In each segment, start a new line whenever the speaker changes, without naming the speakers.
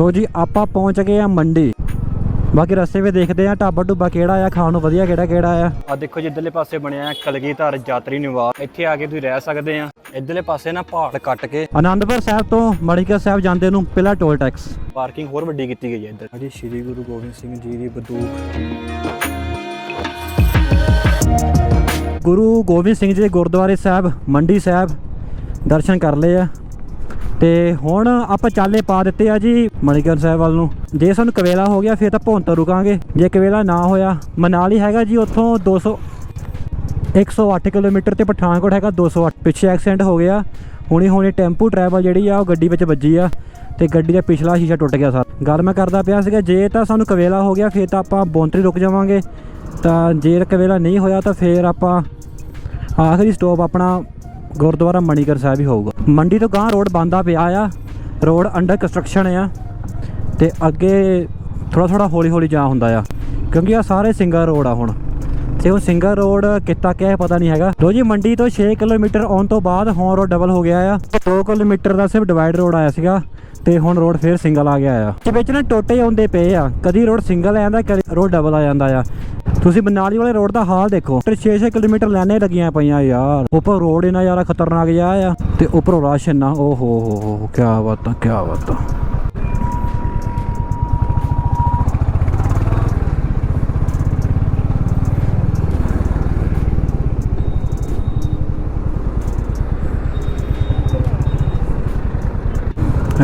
ਲੋ ਜੀ ਆਪਾਂ ਪਹੁੰਚ ਗਏ ਆ ਮੰਡੀ। ਬਾਕੀ ਰਸਤੇ ਵਿੱਚ ਦੇਖਦੇ ਆ ਢਾਬਾ ਢੁੱਬਾ ਕਿਹੜਾ ਆ ਖਾਣ ਨੂੰ ਵਧੀਆ ਕਿਹੜਾ ਕਿਹੜਾ ਆ? ਆ ਦੇਖੋ ਜੀ ਇੱਧਰਲੇ ਪਾਸੇ ਬਣਿਆ ਹੈ ਕਲਗੀਧਰ ਯਾਤਰੀ ਨਿਵਾਸ। ਇੱਥੇ ਆ ਕੇ ਤੁਸੀਂ ਰਹਿ ਸਕਦੇ ਆ। ਇੱਧਰਲੇ ਪਾਸੇ ਨਾ ਪਹਾੜ ਕੱਟ ਕੇ। ਆਨੰਦਪੁਰ ਸਾਹਿਬ ਤੋਂ ਮਣੀਕਰ ਸਾਹਿਬ ਜਾਂਦੇ ਨੂੰ ਪਹਿਲਾ ਟੋਲ ਟੈਕਸ। ਪਾਰਕਿੰਗ ਹੋਰ ਵੱਡੀ ਕੀਤੀ ਗਈ ਹੈ ਇੱਧਰ। ਜੀ ਸ਼੍ਰੀ ਗੁਰੂ ਗੋਬਿੰਦ ਸਿੰਘ ਜੀ ਦੀ ਬੰਦੂਕ। ਗੁਰੂ ਗੋਬਿੰਦ ਸਿੰਘ ਜੀ ਦੇ ਗੁਰਦੁਆਰੇ ਸਾਹਿਬ ਮੰਡੀ ਸਾਹਿਬ ਦਰਸ਼ਨ ਕਰ ਲਏ ਆ। ਤੇ ਹੁਣ ਆਪਾਂ ਚਾਲੇ ਪਾ ਦਿੱਤੇ ਆ ਜੀ ਮਣੀਕਰਨ ਸਾਹਿਬ ਵੱਲ ਨੂੰ। ਜੇ ਸਾਨੂੰ ਕਵੇਲਾ ਹੋ ਗਿਆ, ਫਿਰ ਤਾਂ ਭੌਂਤਰ ਰੁਕਾਂਗੇ। ਜੇ ਕਵੇਲਾ ਨਾ ਹੋਇਆ, ਮਨਾਲੀ ਹੈਗਾ ਜੀ ਉੱਥੋਂ 200 108 ਕਿਲੋਮੀਟਰ ਤੇ ਪਠਾਨਕੋਟ ਹੈਗਾ 208 ਪਿੱਛੇ ਐਕਸੀਡੈਂਟ ਹੋ ਗਿਆ। ਹੁਣੀ ਹੁਣੀ ਟੈਂਪੂ ਟਰੈਵਲ ਜਿਹੜੀ ਆ, ਉਹ ਗੱਡੀ ਵਿੱਚ ਵੱਜੀ ਆ ਤੇ ਗੱਡੀ ਦਾ ਪਿਛਲਾ ਸ਼ੀਸ਼ਾ ਟੁੱਟ ਗਿਆ ਸਰ ਗੱਲ ਮੈਂ ਕਰਦਾ ਪਿਆ ਸੀਗਾ, ਜੇ ਤਾਂ ਸਾਨੂੰ ਕਵੇਲਾ ਹੋ ਗਿਆ, ਫਿਰ ਤਾਂ ਆਪਾਂ ਬੌਂਤਰੀ ਰੁਕ ਜਾਵਾਂਗੇ। ਤਾਂ ਜੇ ਕਵੇਲਾ ਨਹੀਂ ਹੋਇਆ, ਤਾਂ ਫਿਰ ਆਪਾਂ ਆਖਰੀ ਸਟਾਪ ਆਪਣਾ ਗੁਰਦੁਆਰਾ ਮਣੀਕਰ ਸਾਹਿਬ ਹੀ ਹੋਊਗਾ। ਮੰਡੀ ਤੋਂ ਗਾਂ ਰੋਡ ਬੰਦਾ ਪਿਆ ਆ। ਰੋਡ ਅੰਡਰ ਕੰਸਟਰਕਸ਼ਨ ਆ। ਤੇ ਅੱਗੇ ਥੋੜਾ ਥੋੜਾ ਹੌਲੀ ਹੌਲੀ ਜਾ ਹੁੰਦਾ ਆ। ਕਿਉਂਕਿ ਆ ਸਾਰੇ ਸਿੰਗਲ ਰੋਡ ਆ ਹੁਣ। ਤੇ ਉਹ ਸਿੰਗਲ ਰੋਡ ਕਿੱਤਾ ਕਿਆ ਹੈ ਪਤਾ ਨਹੀਂ ਹੈਗਾ। ਲੋ ਜੀ, ਮੰਡੀ ਤੋਂ 6 ਕਿਲੋਮੀਟਰ ਆਉਣ ਤੋਂ ਬਾਅਦ ਹੁਣ ਰੋਡ ਡਬਲ ਹੋ ਗਿਆ ਆ। 2 ਕਿਲੋਮੀਟਰ ਦਾ ਸਿਰਫ ਡਿਵਾਈਡ ਰੋਡ ਆਇਆ ਸੀਗਾ। ਤੇ ਹੁਣ ਰੋਡ ਫੇਰ ਸਿੰਗਲ ਆ ਗਿਆ ਆ। ਤੇ ਵਿੱਚ ਨਾ ਟੋਟੇ ਆਉਂਦੇ ਪਏ ਆ। ਕਦੀ ਰੋਡ ਸਿੰਗਲ ਆ ਜਾਂਦਾ, ਕਦੀ ਰੋਡ ਡਬਲ ਆ ਜਾਂਦਾ ਆ। ਤੁਸੀਂ ਬਨਾਲੀ ਵਾਲੇ ਰੋਡ ਦਾ ਹਾਲ ਦੇਖੋ। ਤੇ 6-6 ਕਿਲੋਮੀਟਰ ਲਾਈਨਾਂ ਲੱਗੀਆਂ ਪਈਆਂ ਯਾਰ। ਉੱਪਰ ਰੋਡ ਇਹਨਾਂ ਯਾਰਾ ਖਤਰਨਾਕ ਜਿਹਾ ਆ ਤੇ ਉੱਪਰੋਂ ਰਸ਼ ਇੰਨਾ। ਓ ਹੋ ਹੋ ਹੋ ਕੀ ਬਾਤਾਂ ਕੀ ਬਾਤਾਂ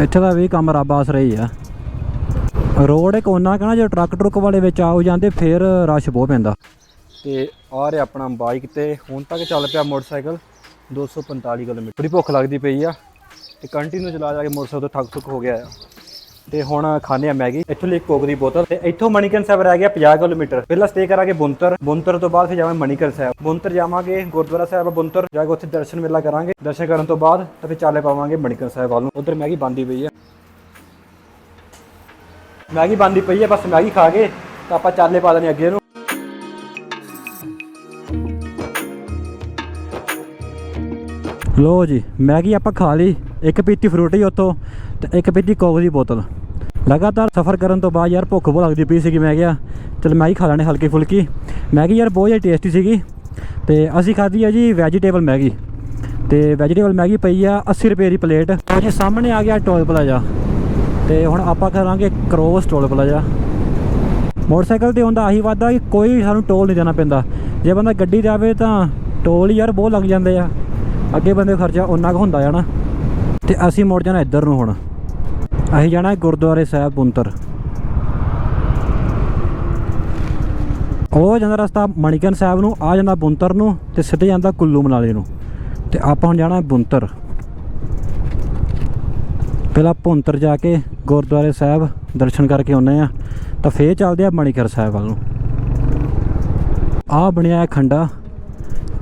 ਇੱਥੇ ਦਾ ਵੀ ਕੰਮ ਰੱਬ ਆਸ ਰਹੀ ਆ। ਰੋਡ ਇੱਕ ਉਹਨਾਂ ਕਹਣਾ ਜੇ ਟਰੱਕ ਟਰੁੱਕ ਵਾਲੇ ਵਿੱਚ ਆਉ ਜਾਂਦੇ, ਫਿਰ ਰਸ਼ ਬਹੁਤ ਪੈਂਦਾ। ਤੇ ਆ ਰਿਹਾ ਆਪਣਾ ਬਾਈਕ ਤੇ, ਹੁਣ ਤੱਕ ਚੱਲ ਪਿਆ ਮੋਟਰਸਾਈਕਲ 245 ਕਿਲੋਮੀਟਰ। ਬੜੀ ਭੁੱਖ ਲੱਗਦੀ ਪਈ ਆ, ਤੇ ਕੰਟੀਨਿਊ ਚਲਾ ਜਾ ਕੇ ਮੋਟਰਸਾਈਕਲ ਤੋਂ ਥੱਕ ਥੁੱਕ ਹੋ ਗਿਆ ਆ। ਤੇ ਹੁਣ ਖਾਣੇ ਆ ਮੈਗੀ, ਇੱਥੋਂ ਲਈ ਕੋਕ ਦੀ ਬੋਤਲ, ਤੇ ਇੱਥੋਂ ਮਣੀਕਰਨ ਸਾਹਿਬ ਰਹਿ ਗਿਆ 50 ਕਿਲੋਮੀਟਰ। ਪਹਿਲਾਂ ਸਟੇ ਕਰਾਂਗੇ ਬੁੰਤਰ ਬੁੰਤਰ ਤੋਂ ਬਾਅਦ ਫਿਰ ਜਾਵਾਂਗੇ ਮਣੀਕਰਨ ਸਾਹਿਬ। ਬੁੰਤਰ ਜਾਵਾਂਗੇ, ਗੁਰਦੁਆਰਾ ਸਾਹਿਬ ਬੁੰਤਰ, ਜਾ ਕੇ ਉੱਥੇ ਦਰਸ਼ਨ ਮੇਲਾ ਕਰਾਂਗੇ। ਦਰਸ਼ਨ ਕਰਨ ਤੋਂ ਬਾਅਦ ਤਾਂ ਫਿਰ ਚਾਲੇ ਪਾਵਾਂਗੇ ਮਣੀਕਰਨ ਸਾਹਿਬ ਵੱਲ ਨੂੰ। ਉਧਰ ਮੈਗੀ ਬੰਦੀ ਪਈ ਆ। ਮੈਗੀ ਬੰਦੀ ਪਈ ਹੈ, ਬਸ ਮੈਗੀ ਖਾ ਕੇ ਤਾਂ ਆਪਾਂ ਚਾਲੇ ਪਾ ਦੇਣੇ ਅੱਗੇ ਨੂੰ ਲੋ ਜੀ, ਮੈਗੀ ਆਪਾਂ ਖਾ ਲਈ, ਇੱਕ ਪੀਤੀ ਫਰੂਟੀ ਉੱਥੋਂ ਤੇ ਇੱਕ ਪੀਤੀ ਕੋਕ ਦੀ ਬੋਤਲ। ਲਗਾਤਾਰ ਸਫ਼ਰ ਕਰਨ ਤੋਂ ਬਾਅਦ ਯਾਰ ਭੁੱਖ ਬਹੁਤ ਲੱਗਦੀ ਪਈ ਸੀਗੀ ਮੈਂ ਕਿਹਾ ਚਲ ਮੈਗੀ ਖਾ ਲੈਣੇ ਹਲਕੀ ਫੁਲਕੀ। ਮੈਗੀ ਯਾਰ ਬਹੁਤ ਜ਼ਿਆਦਾ ਟੇਸਟੀ ਸੀਗੀ ਤੇ ਅਸੀਂ ਖਾਧੀ ਆ ਜੀ ਵੈਜੀਟੇਬਲ ਮੈਗੀ। ਤੇ ਵੈਜੀਟੇਬਲ ਮੈਗੀ ਪਈ ਆ 80 ਰੁਪਏ ਦੀ ਪਲੇਟ ਤੇ ਸਾਹਮਣੇ ਆ ਗਿਆ ਟੋਲ ਪਲਾਜ਼ਾ। ਤੇ ਹੁਣ ਆਪਾਂ ਕਰਾਂਗੇ ਕ੍ਰੋਸ ਟੋਲ ਪਲਾਜ਼ਾ ਮੋਟਰਸਾਈਕਲ ਤੇ ਹੁੰਦਾ ਆਹੀ ਵਾਦਾ ਕਿ ਕੋਈ ਸਾਨੂੰ ਟੋਲ ਨਹੀਂ ਦੇਣਾ ਪੈਂਦਾ। ਜੇ ਬੰਦਾ ਗੱਡੀ ਤੇ ਆਵੇ ਤਾਂ ਟੋਲ ਹੀ ਯਾਰ ਬਹੁਤ ਲੱਗ ਜਾਂਦੇ ਆ। ਅੱਗੇ ਬੰਦੇ ਖਰਚਾ ਉਨਾ ਕੁ ਹੁੰਦਾ ਆ ਨਾ। ਤੇ ਅਸੀਂ ਮੁੜ ਜਾਣਾ ਇੱਧਰ ਨੂੰ ਹੁਣ। ਅਸੀਂ ਜਾਣਾ ਗੁਰਦੁਆਰੇ ਸਾਹਿਬ ਬੁੰਤਰ। ਉਹ ਜਾਂਦਾ ਰਸਤਾ ਮਣੀਕਰਨ ਸਾਹਿਬ ਨੂੰ, ਆ ਜਾਂਦਾ ਬੁੰਤਰ ਨੂੰ ਤੇ ਸਿੱਧੇ ਜਾਂਦਾ ਕੁੱਲੂ ਮਨਾਲੀ ਨੂੰ। ਤੇ ਆਪਾਂ ਹੁਣ ਜਾਣਾ ਬੁੰਤਰ। ਪਹਿਲਾਂ ਭੁੰਤਰ ਜਾ ਕੇ ਗੁਰਦੁਆਰੇ ਸਾਹਿਬ ਦਰਸ਼ਨ ਕਰਕੇ ਆਉਨੇ ਆ ਤਾਂ ਫੇਰ ਚੱਲਦੇ ਆ ਮਣੀਕਰ ਸਾਹਿਬ ਵੱਲ ਨੂੰ। ਆ ਬਣਿਆ ਹੈ ਖੰਡਾ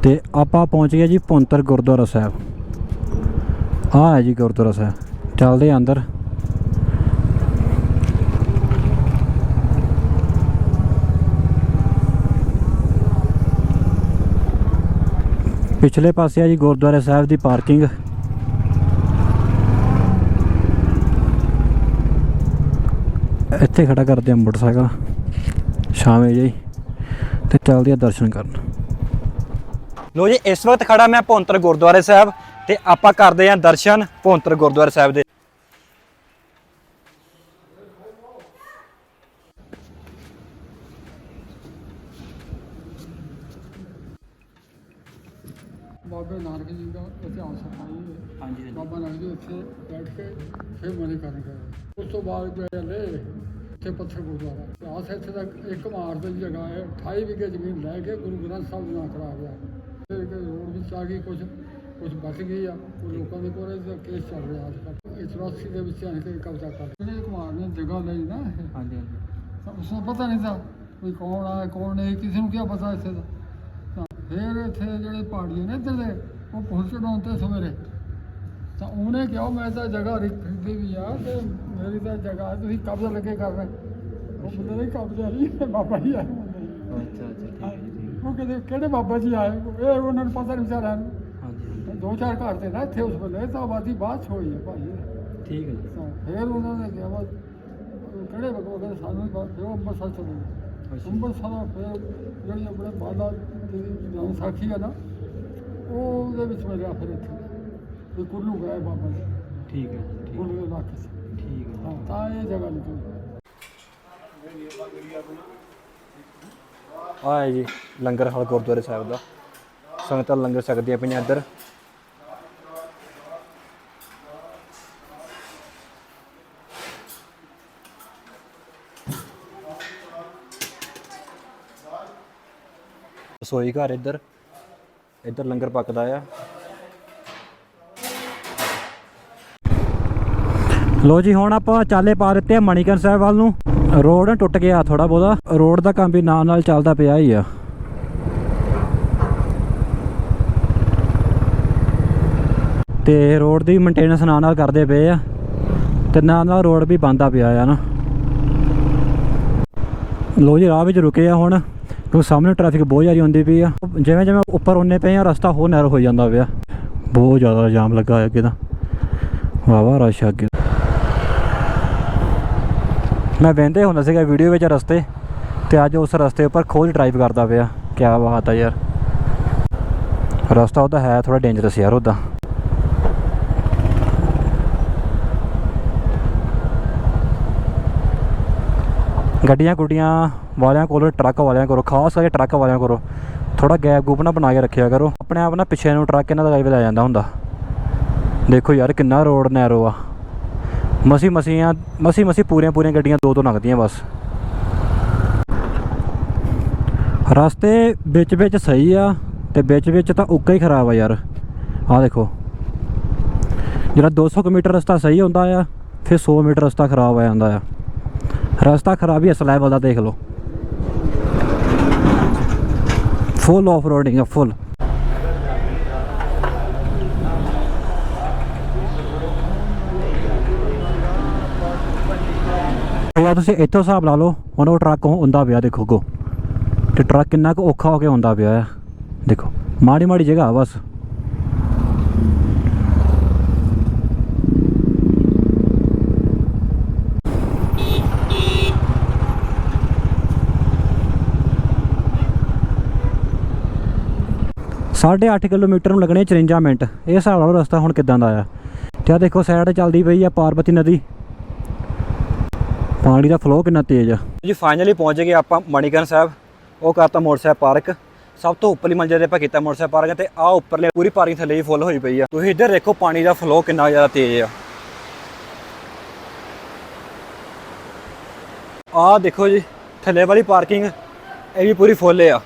ਤੇ ਆਪਾਂ ਪਹੁੰਚ ਗਏ ਜੀ ਭੁੰਤਰ ਗੁਰਦੁਆਰਾ ਸਾਹਿਬ। ਆ ਹੈ ਜੀ ਗੁਰਦੁਆਰਾ ਸਾਹਿਬ। ਚੱਲਦੇ ਆ ਅੰਦਰ। ਪਿਛਲੇ ਪਾਸੇ ਆ ਜੀ ਗੁਰਦੁਆਰਾ ਸਾਹਿਬ ਦੀ ਪਾਰਕਿੰਗ। ਇੱਥੇ ਖੜਾ ਕਰਦੇ ਆ ਮੋਟਰਸਾਈਕਲ। ਸ਼ਾਮੇ ਜੀ। ਤੇ ਚੱਲਦੇ ਆ ਦਰਸ਼ਨ ਕਰਨ। ਲੋ ਜੀ ਇਸ ਵਕਤ ਖੜਾ ਮੈਂ ਭੌਂਤਰ ਗੁਰਦੁਆਰੇ ਸਾਹਿਬ ਤੇ ਆਪਾਂ ਕਰਦੇ ਆ ਦਰਸ਼ਨ ਭੌਂਤਰ ਗੁਰਦੁਆਰੇ ਸਾਹਿਬ ਦੇ।
ਬਾਬੇ ਨਾਨਕ ਜੀ
ਹਾਂਜੀ
ਬਾਬਾ ਨਾਨਕ ਜੀ ਉੱਥੇ ਬੈਠ ਕੇ ਫਿਰ ਮਨੀ ਕਰਨ ਗਏ ਉਸ ਤੋਂ ਬਾਅਦ ਗਏ ਲੈ ਇੱਥੇ ਪੱਥਰ ਗੁਰਦੁਆਰਾ। ਇਤਿਹਾਸ ਇੱਥੇ ਤੱਕ ਇੱਕ ਮਾਰ ਦੀ ਜਗ੍ਹਾ ਹੈ 28 ਵਿਗੇ ਜ਼ਮੀਨ ਲੈ ਕੇ ਗੁਰੂ ਗ੍ਰੰਥ ਸਾਹਿਬ ਦਾ ਨਾਂ ਕਰਾ ਗਿਆ ਫਿਰ ਕਿ ਰੋਡ ਵਿੱਚ ਆ ਗਈ ਕੁਝ ਕੁਝ ਬਚ ਗਈ ਆ ਉਹ ਲੋਕਾਂ ਦੇ ਕੋਲ ਇਹਦਾ ਕੇਸ ਚੱਲ ਰਿਹਾ ਅੱਜ ਕੱਲ੍ਹ ਇਹ 84 ਦੇ ਵਿੱਚ ਆਣ ਕੇ ਕਬਜ਼ਾ ਕਰ ਲਿਆ। ਜਿਹੜੇ ਕੁਮਾਰ ਨੇ ਜਗ੍ਹਾ ਲਈ ਨਾ
ਹਾਂਜੀ
ਤਾਂ ਉਸ ਨੂੰ ਪਤਾ ਨਹੀਂ था ਕੋਈ ਕੌਣ ਆ ਕੌਣ ਨਹੀਂ ਕਿਸੇ ਨੂੰ ਕੀ ਪਤਾ ਇੱਥੇ ਦਾ। ਤਾਂ ਫਿਰ ਇੱਥੇ ਜਿਹੜੇ ਪਹਾੜੀਏ ਨੇ ਇੱਧਰ ਦੇ ਉਹ ਪਹੁੰਚਣ ਆਉਂਦੇ ਸਵੇਰੇ ਤਾਂ ਉਹਨੇ ਕਿਹਾ ਮੈਂ ਤਾਂ ਜਗ੍ਹਾ ਖਰੀਦੀ ਵੀ ਆ ਤੇ ਮੇਰੀ ਤਾਂ ਜਗ੍ਹਾ ਤੁਸੀਂ ਕਬਜ਼ਾ ਲੱਗੇ ਕਰ ਰਹੇ ਉਹ ਬੰਦੇ ਨਹੀਂ ਕਬਜ਼ਾ ਨਹੀਂ ਬਾਬਾ ਜੀ ਆਏ।
ਅੱਛਾ ਅੱਛਾ
ਉਹ ਕਹਿੰਦੇ ਕਿਹੜੇ ਬਾਬਾ ਜੀ ਆਏ? ਇਹ ਉਹਨਾਂ ਨੂੰ ਪਤਾ ਨਹੀਂ ਵਿਚਾਰਿਆਂ ਨੂੰ।
ਹਾਂਜੀ
ਦੋ ਚਾਰ ਘਰ ਤੇ ਨਾ ਇੱਥੇ ਉਸ ਵੇਲੇ ਤਾਂ ਆਬਾਦੀ ਬਾਅਦ ਹੋਈ ਹੈ ਭਾਈ।
ਠੀਕ ਹੈ
ਫਿਰ ਉਹਨਾਂ ਨੇ ਕਿਹਾ ਵਾ ਉਹ ਕਹਿੰਦੇ ਸਾਨੂੰ ਫਿਰ ਉਹ ਅੰਮ੍ਰਿਤਸਰ ਚਲੇ ਗਏ। ਅੰਮ੍ਰਿਤਸਰ ਫਿਰ ਜਿਹੜੀ ਆਪਣੇ ਬਾਲਾ ਜਿਹੜੀ ਨਾਮ ਸਾਖੀ ਹੈ ਨਾ ਉਹ ਉਹਦੇ ਵਿੱਚ ਮਿਲਿਆ ਫਿਰ ਇੱਥੇ। ਵੀ ਕੁੱਲੂ ਗਏ ਬਾਬਾ ਜੀ।
ਠੀਕ ਹੈ
ਕੁੱਲੂ ਦੇ ਇਲਾਕੇ 'ਚ
ਠੀਕ ਹੈ।
ਹਾਂ ਤਾਂ ਇਹ ਜਗ੍ਹਾ ਨਿਕਲੀ
ਆ ਹੈ ਜੀ ਲੰਗਰ ਹਾਲ ਗੁਰਦੁਆਰੇ ਸਾਹਿਬ ਦਾ। ਸੰਗਤਾਂ ਲੰਗਰ ਛਕਦੀਆਂ ਪਈਆਂ ਇੱਧਰ। ਰਸੋਈ ਘਰ ਇੱਧਰ। ਇੱਧਰ ਲੰਗਰ ਪੱਕਦਾ ਆ। ਲੋ ਜੀ, ਹੁਣ ਆਪਾਂ ਚਾਲੇ ਪਾ ਦਿੱਤੇ ਆ ਮਣੀਕਰਨ ਸਾਹਿਬ ਵੱਲ ਨੂੰ। ਰੋਡ ਟੁੱਟ ਗਿਆ ਥੋੜਾ ਬਹੁਤਾ। ਰੋਡ ਦਾ ਕੰਮ ਵੀ ਨਾਲ ਨਾਲ ਚੱਲਦਾ ਪਿਆ ਹੀ ਆ। ਤੇ ਰੋਡ ਦੀ ਮੇਨਟੇਨੈਂਸ ਨਾਲ ਨਾਲ ਕਰਦੇ ਪਏ ਆ। ਤੇ ਨਾਲ ਨਾਲ ਰੋਡ ਵੀ ਬੰਦਾ ਪਿਆ ਆ ਨਾ। ਲੋ ਜੀ, ਰਾਹ ਵਿੱਚ ਰੁਕੇ ਆ ਹੁਣ। ਕਿਉਂਕਿ ਸਾਹਮਣੇ ਟ੍ਰੈਫਿਕ ਬਹੁਤ ਜ਼ਿਆਦਾ ਹੁੰਦੀ ਪਈ ਆ। ਜਿਵੇਂ ਜਿਵੇਂ ਉੱਪਰ ਉਹਨੇ ਪਏ ਆ, ਰਸਤਾ ਹੋਰ ਨੈਰੋ ਹੋ ਜਾਂਦਾ ਪਿਆ। ਬਹੁਤ ਜ਼ਿਆਦਾ ਜਾਮ ਲੱਗਾ ਹੋਇਆ ਅੱਗੇ ਤਾਂ। ਵਾਹ ਵਾਹ, ਰਸ਼ ਅੱਗੇ ਮੈਂ ਵਹਿੰਦੇ ਹੁੰਦਾ ਸੀਗਾ ਵੀਡੀਓ ਵਿੱਚ ਰਸਤੇ ਤੇ ਅੱਜ ਉਸ ਰਸਤੇ ਉੱਪਰ ਖੋਜ ਡਰਾਈਵ ਕਰਦਾ ਪਿਆ। ਕੀ ਬਾਤ ਆ ਯਾਰ। ਰਸਤਾ ਉਹਦਾ ਹੈ ਥੋੜਾ ਡੇਂਜਰਸ ਯਾਰ ਉਹਦਾ। ਗੱਡੀਆਂ ਗੁੱਡੀਆਂ ਵਾਲਿਆਂ ਕੋਲ, ਟਰੱਕ ਵਾਲਿਆਂ ਕੋਲ, ਖਾਸ ਕਰਕੇ ਟਰੱਕ ਵਾਲਿਆਂ ਕੋਲ ਥੋੜਾ ਗੈਪ ਗੂਪ ਨਾ ਬਣਾ ਕੇ ਰੱਖਿਆ ਕਰੋ। ਆਪਣੇ ਆਪ ਨਾ ਪਿੱਛੇ ਨੂੰ ਟਰੱਕ ਇਹਨਾਂ ਦਾ ਲਾਈਵ ਲੈ ਜਾਂਦਾ ਹੁੰਦਾ। ਦੇਖੋ ਯਾਰ ਕਿੰਨਾ ਰੋਡ ਨੈਰੋ ਆ। ਮਸੀ ਮਸੀਆਂ, ਮਸੀ ਮਸੀ ਪੂਰੀਆਂ ਪੂਰੀਆਂ ਗੱਡੀਆਂ ਦੋ ਦੋ ਲੰਘਦੀਆਂ ਬਸ। ਰਸਤੇ ਵਿੱਚ ਵਿੱਚ ਸਹੀ ਆ ਤੇ ਵਿੱਚ ਵਿੱਚ ਤਾਂ ਉੱਕਾ ਹੀ ਖਰਾਬ ਆ ਯਾਰ। ਆਹ ਦੇਖੋ। ਜਿਹੜਾ 200 ਮੀਟਰ ਰਸਤਾ ਸਹੀ ਹੁੰਦਾ ਆ, ਫਿਰ 100 ਮੀਟਰ ਰਸਤਾ ਖਰਾਬ ਆ ਜਾਂਦਾ ਆ। ਰਸਤਾ ਖਰਾਬ ਹੀ ਇਸ ਲੈਵਲ ਦਾ ਦੇਖ ਲਓ। ਫੁੱਲ ਆਫ ਰੋਡਿੰਗ ਆ ਫੁੱਲ ਯਾ ਤੁਸੀਂ ਇੱਥੋਂ ਹਿਸਾਬ ਲਾ ਲਓ, ਹੁਣ ਉਹ ਟਰੱਕ ਹੁੰਦਾ ਪਿਆ, ਦੇਖੋ ਗੋ ਤੇ ਟਰੱਕ ਕਿੰਨਾ ਕੁ ਔਖਾ ਹੋ ਕੇ ਹੁੰਦਾ ਪਿਆ ਆ। ਦੇਖੋ, ਮਾੜੀ ਮਾੜੀ ਜਗ੍ਹਾ, ਬਸ। ਸਾਢੇ ਅੱਠ ਕਿਲੋਮੀਟਰ ਨੂੰ ਲੱਗਣੇ 54 ਮਿੰਟ। ਇਹ ਹਿਸਾਬ ਨਾਲ ਰਸਤਾ ਹੁਣ ਕਿੱਦਾਂ ਦਾ ਆ। ਤੇ ਆ ਦੇਖੋ ਸਾਈਡ ਚੱਲਦੀ ਪਈ ਆ ਪਾਰਬਤੀ ਨਦੀ। ਪਾਣੀ ਦਾ ਫਲੋ ਕਿੰਨਾ ਤੇਜ਼ ਆ? ਜੀ ਫਾਈਨਲੀ ਪਹੁੰਚ ਗਏ ਆਪਾਂ ਮਣੀਕਰਨ ਸਾਹਿਬ। ਉਹ ਕਰਤਾ ਮੋਟਰਸਾਈਕਲ ਪਾਰਕ। ਸਭ ਤੋਂ ਉੱਪਰਲੀ ਮੰਜ਼ਿਲ ਤੇ ਆਪਾਂ ਕੀਤਾ ਮੋਟਰਸਾਈਕਲ ਪਾਰਕ ਤੇ ਆ ਉੱਪਰਲੇ ਪੂਰੀ ਪਾਰਕਿੰਗ ਥੱਲੇ ਹੀ ਫੁੱਲ ਹੋਈ ਪਈ ਆ। ਤੁਸੀਂ ਇੱਧਰ ਦੇਖੋ ਪਾਣੀ ਦਾ ਫਲੋ ਕਿੰਨਾ ਜ਼ਿਆਦਾ ਤੇਜ਼ ਆ। ਆ ਦੇਖੋ ਜੀ, ਥੱਲੇ ਵਾਲੀ ਪਾਰਕਿੰਗ, ਇਹ ਵੀ ਪੂਰੀ ਫੁੱਲ ਆ।